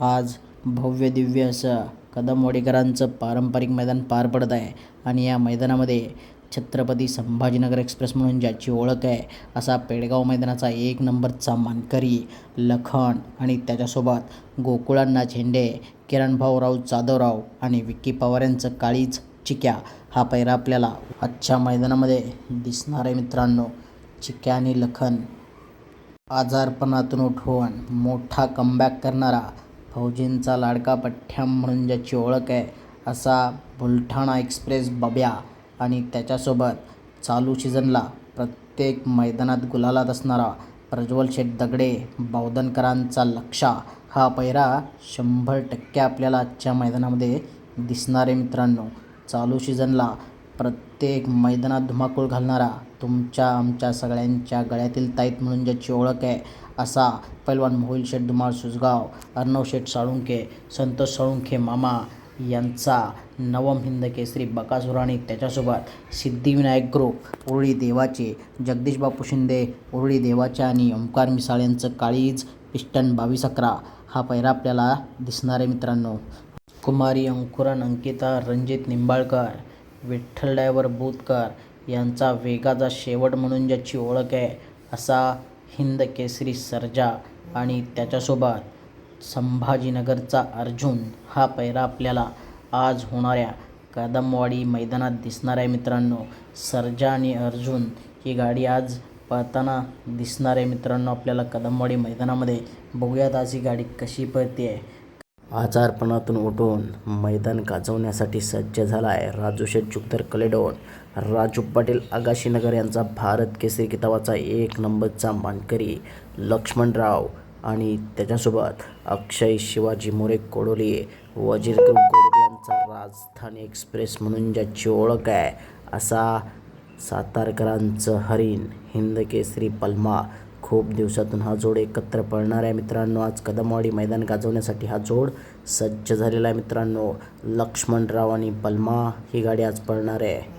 आज भव्य दिव्य असं कदमवाडीकरांचं पारंपरिक मैदान पार पडत आहे. आणि या मैदानामध्ये छत्रपती संभाजीनगर एक्सप्रेस म्हणून ज्याची ओळख आहे असा पेडगाव मैदानाचा एक नंबरचा मानकरी लखन आणि त्याच्यासोबत गोकुळांना झेंडे किरणभाऊराव जाधवराव आणि विक्की पवार यांचं काळीज चिक्या हा पैरा आपल्याला आजच्या मैदानामध्ये दिसणार आहे मित्रांनो. चिक्या आणि लखन आजारपणातून उठवून मोठा कमबॅक करणारा फौजींचा लाडका पठ्ठ्याम म्हणून ज्याची ओळख आहे असा बुलढाणा एक्सप्रेस बब्या आणि त्याच्यासोबत चालू सीझनला प्रत्येक मैदानात गुलालात असणारा प्रज्वल शेठ दगडे बावधनकरांचा लक्षा हा पैरा शंभर टक्के आपल्याला आजच्या मैदानामध्ये दिसणार आहे मित्रांनो. चालू सीझनला प्रत्येक मैदानात धुमाकूळ घालणारा तुमच्या आमच्या सगळ्यांच्या गळ्यातील ताईत म्हणून ज्याची ओळख आहे असा पैलवान मोहिल शेठ धुमाळ सुजगाव अर्णव शेठ साळुंखे संतोष साळुंखे मामा यांचा नवम हिंद केसरी बकासूर आणि त्याच्यासोबत सिद्धिविनायक ग्रुप उरळी देवाचे जगदीश बापू शिंदे उरळी देवाचे आणि ओंकार मिसाळ यांचं काळीज पिस्टन बावीस अकरा. हा पैरा आपल्याला दिसणार आहे मित्रांनो. कुमारी अंकुरन अंकिता रणजित निंबाळकर विठ्ठल डायव्हर बोधकर यांचा वेगाचा शेवट म्हणून ज्याची ओळख आहे असा हिंद केसरी सर्जा आणि त्याच्यासोबत संभाजीनगरचा अर्जुन हा पैरा आपल्याला आज होणाऱ्या कदमवाडी मैदानात दिसणार आहे मित्रांनो. सर्जा आणि अर्जुन ही गाडी आज पळताना दिसणार आहे मित्रांनो आपल्याला कदमवाडी मैदानामध्ये. बघूयात आज ही गाडी कशी पळते आहे आजारपणातून उठून मैदान गाजवण्यासाठी सज्ज झाला आहे राजू शेठ जुगदर कलेडोन. राजू पाटील आगाशीनगर यांचा भारत केसरी किताबाचा एक नंबरचा मानकरी लक्ष्मणराव आणि त्याच्यासोबत अक्षय शिवाजी मोरे कोडोली वजीर ग्रुप यांचा राजधानी एक्सप्रेस म्हणून ज्याची ओळख आहे असा सातारकरांचं हरिण हिंद केसरी पल्मा खूप दिवसातून हा जोड एकत्र पळणार आहे. मित्रांनो आज कदमवाडी मैदान गाजवण्यासाठी हा जोड सज्ज झालेला आहे. मित्रांनो लक्ष्मणराव आणि पल्मा ही गाडी आज पळणार आहे.